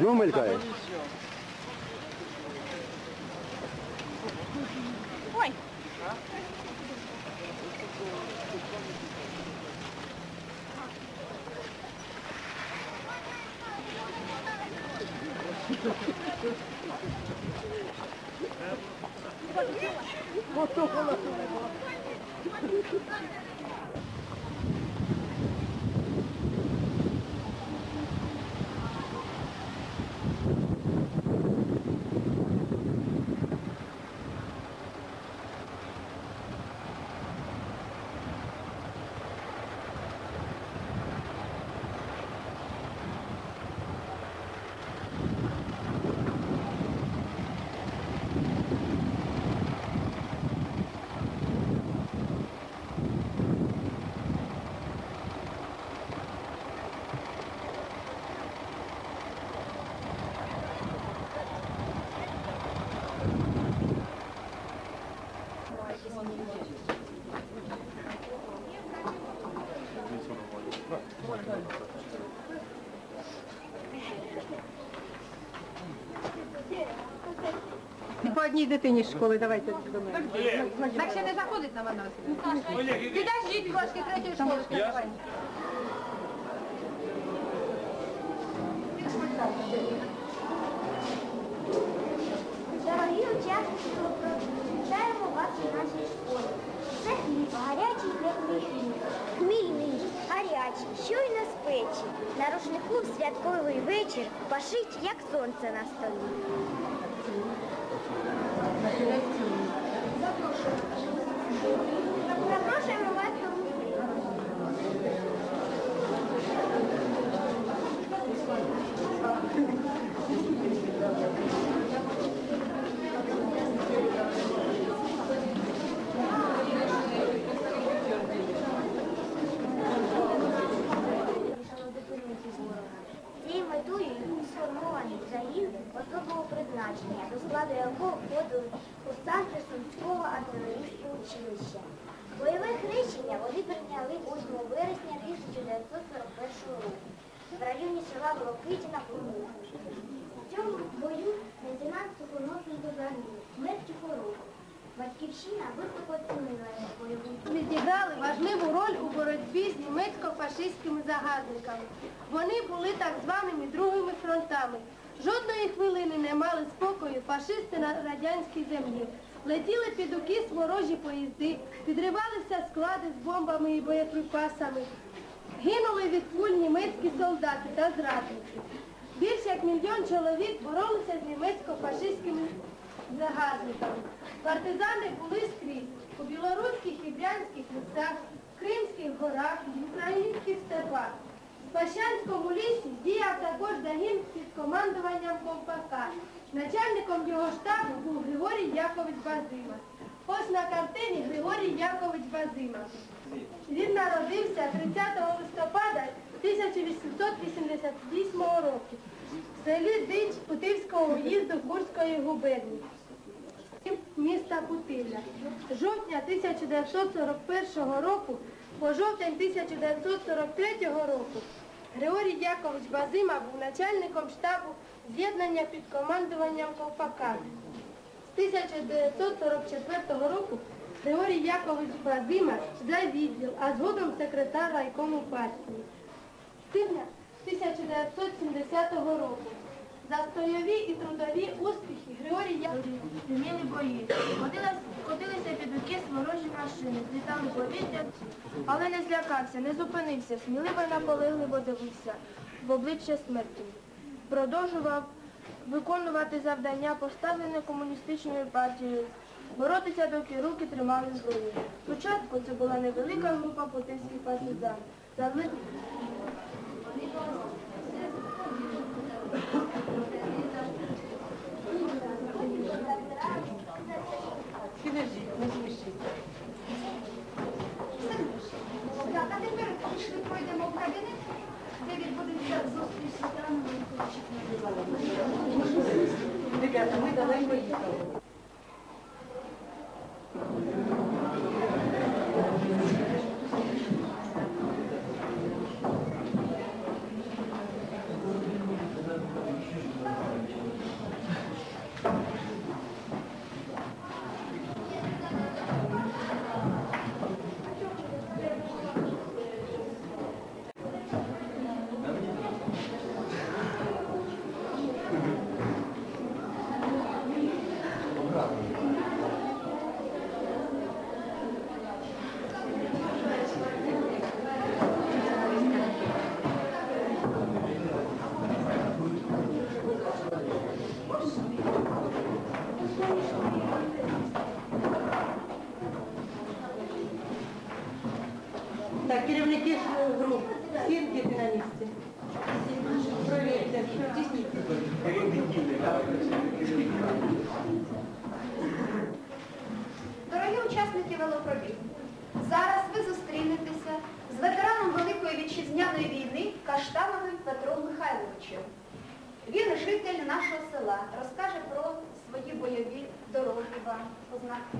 днем мелькає. Ой. По одній дитині з школи, давайте до мене. Так ще не заходить на мене. Підождіть, трошки третьої школи. давай. Дорогі учасники, вітаємо вас у нашій школі. Це хліб, гарячий теплий хліб. Хмільний, гарячий, щойно з печі. На рушнику в святковий вечір пашить, як сонце на столі. Запрошуємо училища. Бойове хрещення вони прийняли 8 вересня 1941 року в районі села Волокитіна Курму. В цьому бою лейтенант Сухоносенко загинув смертю хворобу. Батьківщина високо оцінила бойову Відіграли важливу роль у боротьбі з німецько-фашистськими загарбниками. Вони були так званими другими фронтами. Жодної хвилини не мали спокою фашисти на радянській землі. Летіли під укіс ворожі поїзди, підривалися склади з бомбами і боєприпасами. Гинули від куль німецькі солдати та зрадники. Більш як мільйон чоловік боролися з німецько-фашистськими загарбниками. Партизани були скрізь у білоруських і брянських лісах, в Кримських горах, українських степах. В Пащанському лісі діяв також загін під командуванням Ковпака. Начальником його штабу був Григорій Якович Базима. Ось на картині Григорій Якович Базима. Він народився 30 листопада 1888 року в селі Дич Путильського уїзду Курської губернії міста Путилля. З жовтня 1941 року по жовтень 1943 року Григорій Якович Базима був начальником штабу з'єднання під командуванням Ковпака. З 1944 року Григорій Якович Базима за відділ, а згодом секретар райкому партії. З тижня 1970 року за стойові і трудові успіхи Григорій Якович Зміни бої. Котилися під укіс ворожі машини, злітали повітря, але не злякався, не зупинився, сміливо наполегливо дивився в обличчя смерті. Продовжував виконувати завдання, поставлене комуністичною партією, боротися, доки руки тримали зброю. Спочатку це була невелика група потильських партизан. Учасники велопробігу, зараз ви зустрінетеся з ветераном Великої вітчизняної війни Каштановим Петром Михайловичем. Він житель нашого села, розкаже про свої бойові дороги вам,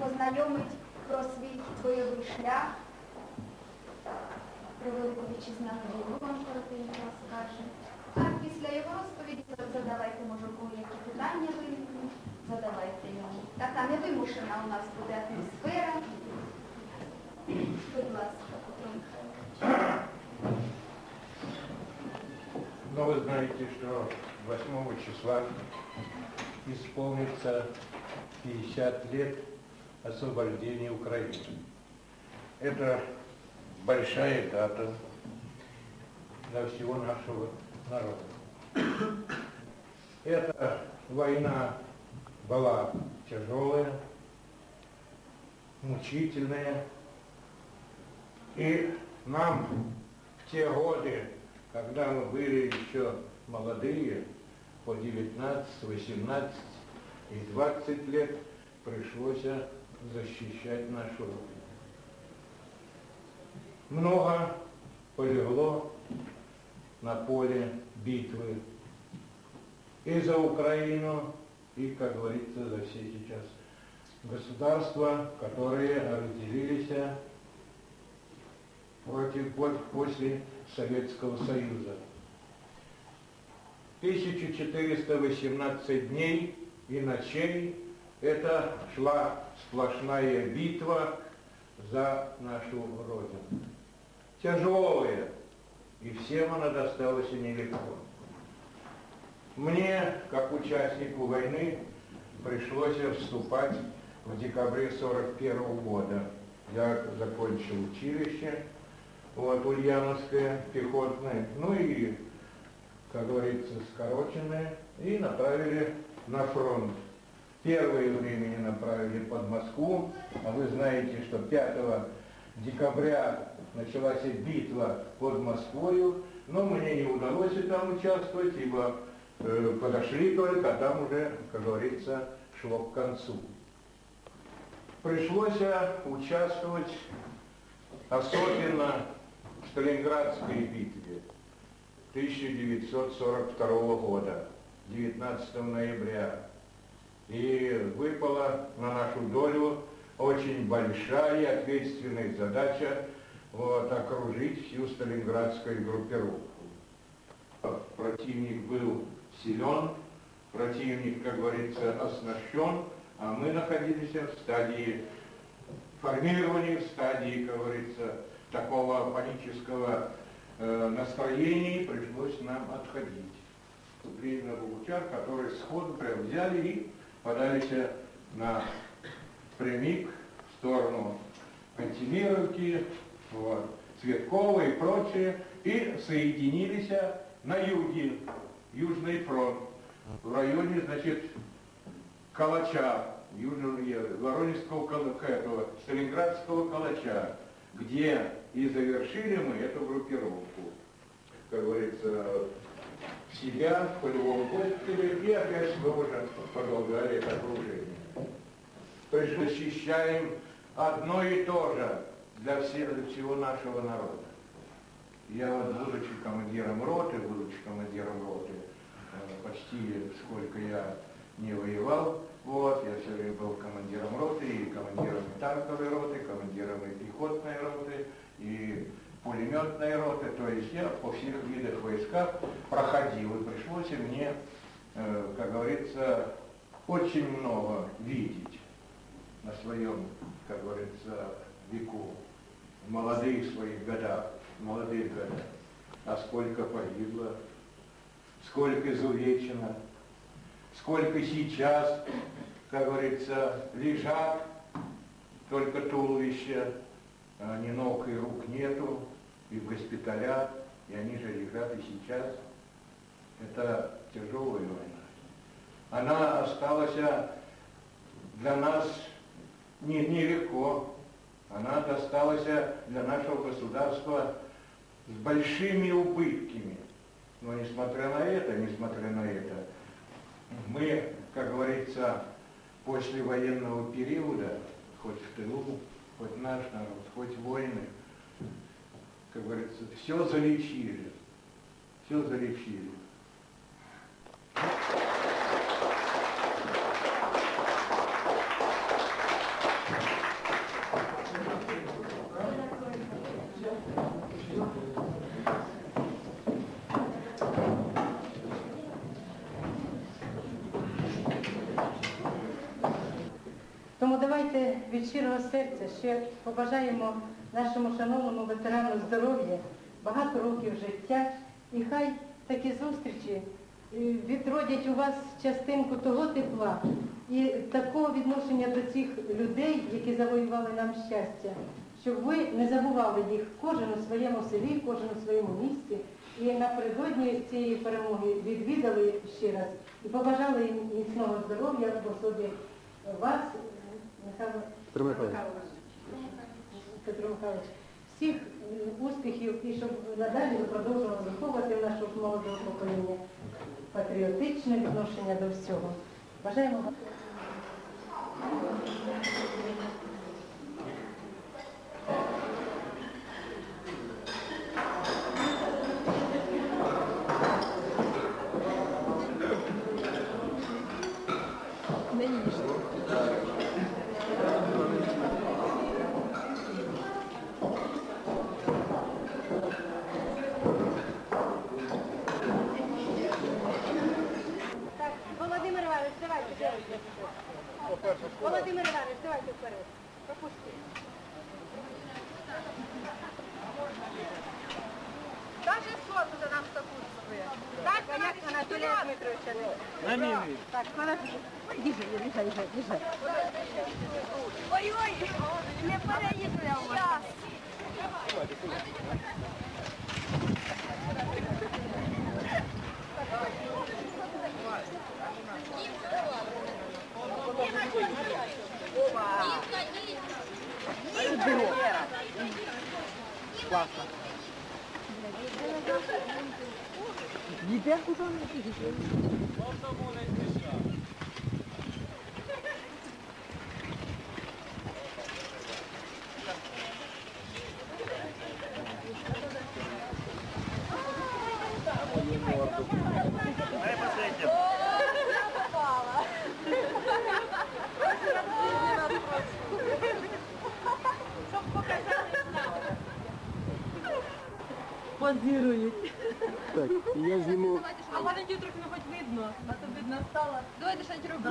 познайомить про свій бойовий шлях, про Велику вітчизняну війну вам коротенько розкаже. А після його розповіді задавайте, може, які питання виникнуть, задавайте йому. Така невимушена у нас буде атмосфера. Знаете, что 8 числа исполнится 50 лет освобождения Украины. Это большая дата для всего нашего народа. Эта война была тяжелая, мучительная, и нам в те годы, когда мы были еще молодые, по 19, 18 и 20 лет, пришлось защищать нашу Родину. Много полегло на поле битвы и за Украину, и, как говорится, за все сейчас государства, которые разделились против, вот после Советского Союза. 1418 дней и ночей это шла сплошная битва за нашу Родину. Тяжелая, и всем она досталась нелегко. Мне, как участнику войны, пришлось вступать в декабре 41 года. Я закончил училище, вот, Ульяновское пехотное, ну и, как говорится, скороченное, и направили на фронт. Первое время меня направили под Москву, а вы знаете, что 5 декабря началась битва под Москвою, но мне не удалось там участвовать, ибо э, подошли только, а там уже, как говорится, шло к концу. Пришлось э, участвовать особенно в Сталинградской битве 1942 года, 19 ноября. И выпала на нашу долю очень большая и ответственная задача вот, окружить всю Сталинградскую группировку. Противник был силен, противник, как говорится, оснащен, а мы находились в стадии формирования, в стадии, как говорится, такого панического э, настроения, и пришлось нам отходить. Вступление на Богучар, которые сходу прям взяли и подались на прямик в сторону Кантемировки, вот, Цветкова и прочее, и соединились на юге, Южный фронт, в районе, значит, Калача, южного, Воронежского, этого, Сталинградского Калача, где и завершили мы эту группировку, как говорится, себя, в полевом госпитале, и опять мы уже продолжали это окружение. защищаем одно и то же для всех, для всего нашего народа. Я вот, будучи командиром роты, будучи командиром роты, э, почти сколько я не воевал, вот, я все время был командиром роты, и командиром танковой роты, командиром и пехотной роты, и пулеметной роты, то есть я по всех видах войска проходил, и пришлось и мне, э, как говорится, очень много видеть на своем, как говорится, веку, в молодых своих годах, в молодых годах. А сколько погибло, сколько изувечено, сколько сейчас, как говорится, лежат, только туловища, ни ног и рук нету, и в госпиталях, и они же лежат и сейчас. Это тяжелая война. Она осталась для нас не, нелегко. Она досталась для нашего государства с большими убытками. Но несмотря на это, несмотря на это, мы, как говорится, после военного периода, хоть в тылу, хоть наш народ, хоть войны, как говорится, все залечили, все залечили. Давайте від щирого серця ще побажаємо нашому шановному ветерану здоров'я, багато років життя, і хай такі зустрічі е, відродять у вас частинку того тепла і такого відношення до цих людей, які завоювали нам щастя, щоб ви не забували їх кожен у своєму селі, кожен у своєму місті. І напередодні цієї перемоги відвідали ще раз і побажали їм міцного здоров'я в особі вас, Михайло Петро Михайлович. Петро Михайлович, всіх успіхів і щоб надалі ви продовжували виховувати нашого молодого покоління патріотичне відношення до всього. Бажаємо Володимир Іванович, давайте вперед. Пропусти. Даже соту за нам сопутствує. Так, як Анатолія Дмитровича не. Так, подожди. Діжи, діжи, діжи, діжи. Ой-ой, не переїхали. Маленький трохи не хоч видно, а то видно стало. Давайте ще руку.